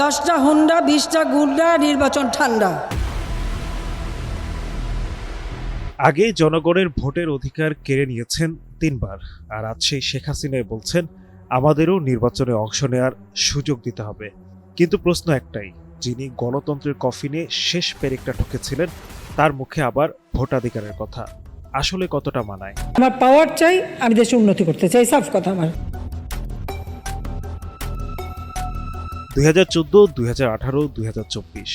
দশটা হুন্ডা বিশটা গুন্ডা নির্বাচন ঠান্ডা। আগে জনগণের ভোটের অধিকার কেড়ে নিয়েছেন তিনবার আর আজ সেই শেখ হাসিনাই বলছেন আমাদেরও নির্বাচনে অংশ নেওয়ার সুযোগ দিতে হবে। কিন্তু প্রশ্ন একটাই যিনি গণতন্ত্রের কফিনে শেষ পেরেকটা ঠুকেছিলেন তার মুখে আবার ভোটাধিকারের কথা। আসলে কতটা মানায়? আমার পাওয়ার চাই আমি দেশে উন্নতি করতে চাই সাফ কথা আমার। দুই হাজার চোদ্দ দুই হাজার আঠারো দুই হাজার চব্বিশ।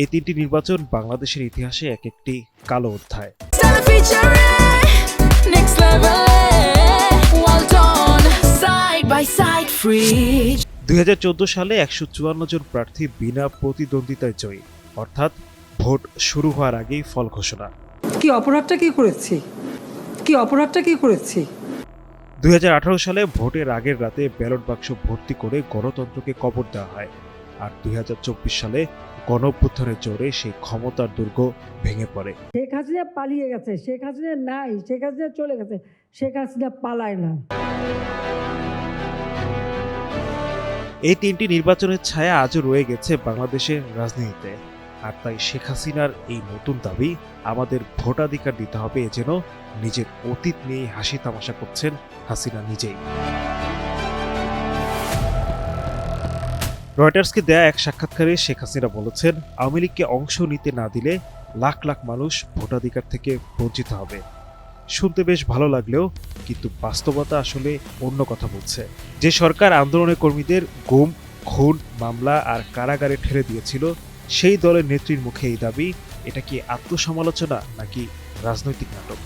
এই তিনটি নির্বাচন বাংলাদেশের ইতিহাসে এক একটি কালো অধ্যায়। Stella featuring next level. Well done, side by side, free. দুই সালে একশো চুয়ান্ন জন প্রার্থী বিনা প্রতিদ্বন্দ্বিতায় জয়ী। অর্থাৎ ভোট শুরু হওয়ার আগেই ফল ঘোষণা। কি অপরাধটা কি করেছি? কি অপরাধটা কি করেছি? দুই সালে ভোটের আগের রাতে ব্যালট বাক্স ভর্তি করে গণতন্ত্রকে কবর দেওয়া হয়। আর দুই হাজার চব্বিশ সালে গণঅভ্যুত্থানের জোরে সেই ক্ষমতার দুর্গ ভেঙে পড়ে। শেখ হাসিনা পালিয়ে গেছে শেখ হাসিনা নাই শেখ হাসিনা চলে গেছে শেখ হাসিনা পালায় না। এই তিনটি নির্বাচনের ছায়া আজও রয়ে গেছে বাংলাদেশের রাজনীতিতে। আর তাই শেখ হাসিনার এই নতুন দাবি আমাদের ভোটাধিকার দিতে হবে, এ যেন নিজের অতীত নিয়ে হাসি তামাশা করছেন হাসিনা নিজেই। রয়টার্সকে দেয়া এক সাক্ষাৎকারে শেখ হাসিনা বলেছেন, আওয়ামী লীগকে অংশ নিতে না দিলে লাখ লাখ মানুষ ভোটাধিকার থেকে বঞ্চিত হবে। শুনতে বেশ ভালো লাগলেও, কিন্তু বাস্তবতা আসলে অন্য কথা বলছে। যে সরকার আন্দোলনের কর্মীদের গুম, খুন, মামলা আর কারাগারে ঠেলে দিয়েছিল সেই দলের নেত্রীর মুখে এই দাবি, এটা কি আত্মসমালোচনা নাকি রাজনৈতিক নাটক?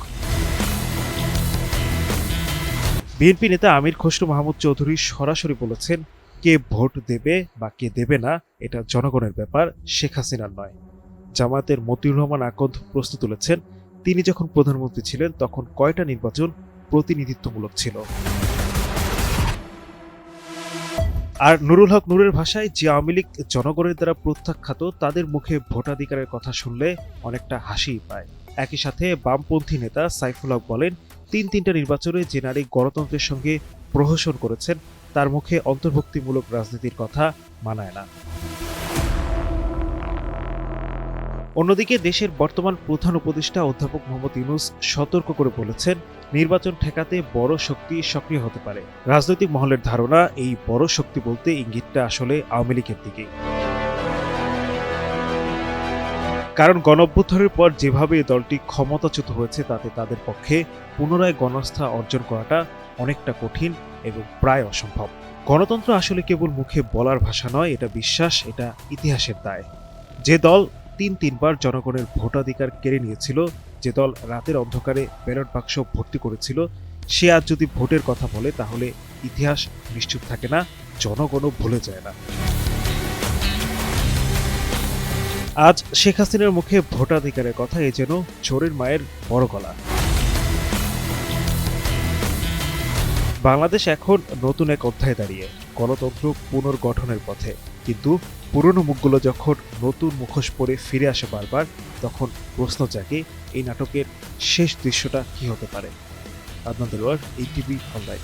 বিএনপি নেতা আমির খসরু মাহমুদ চৌধুরী সরাসরি বলেছেন, কে ভোট দেবে বা কে দেবে না, এটা জনগণের ব্যাপার, শেখ হাসিনার নয়। জামায়াতের মতিউর রহমান আকন্দ প্রশ্ন তুলেছেন, তিনি যখন প্রধানমন্ত্রী ছিলেন তখন কয়টা নির্বাচন প্রতিনিধিত্বমূলক ছিল? আর নুরুল হক নুরের ভাষায় যে আওয়ামী লীগ জনগণের দ্বারা প্রত্যাখ্যাত, তাদের মুখে ভোটাধিকারের কথা শুনলে অনেকটা হাসি পায়। একই সাথে বামপন্থী নেতা সাইফুল হক বলেন, তিন তিনটা নির্বাচনে যে নারী গণতন্ত্রের সঙ্গে প্রহসন করেছেন, তার মুখে অন্তর্ভুক্তিমূলক রাজনীতির কথা মানায় না। অন্যদিকে দেশের বর্তমান প্রধান উপদেষ্টা অধ্যাপক মোহাম্মদ ইউনুস সতর্ক করে বলেছেন, নির্বাচন ঠেকাতে বড় শক্তি সক্রিয় হতে পারে। রাজনৈতিক মহলের ধারণা, এই বড় শক্তি বলতে ইঙ্গিতটা আসলে আওয়ামী লীগের দিকে। কারণ গণঅভ্যুত্থানের পর যেভাবে দলটি ক্ষমতাচ্যুত হয়েছে, তাতে তাদের পক্ষে পুনরায় গণস্থা অর্জন করাটা অনেকটা কঠিন এবং প্রায় অসম্ভব। গণতন্ত্র আসলে কেবল মুখে বলার ভাষা নয়, এটা বিশ্বাস, এটা ইতিহাসের দায়। যে দল তিন তিনবার জনগণের ভোটাধিকার কেড়ে নিয়েছিল, যে দল রাতের অন্ধকারে ব্যালট বাক্স ভর্তি করেছিল। সে আজ যদি ভোটের কথা বলে, তাহলে ইতিহাস নিশ্চুপ থাকে না, জনগণও ভুলে যায় না। আজ শেখ হাসিনার মুখে ভোটাধিকারের কথা, এ যেন চোরের মায়ের বড় গলা। বাংলাদেশ এখন নতুন এক অধ্যায় দাঁড়িয়ে, গণতন্ত্র পুনর্গঠনের পথে। কিন্তু পুরনো মুখগুলো যখন নতুন মুখোশ পরে ফিরে আসে বারবার, তখন প্রশ্ন জাগে এই নাটকের শেষ দৃশ্যটা কি হতে পারে। আপনাদের দেলোয়ার এই টিভি অনলাইন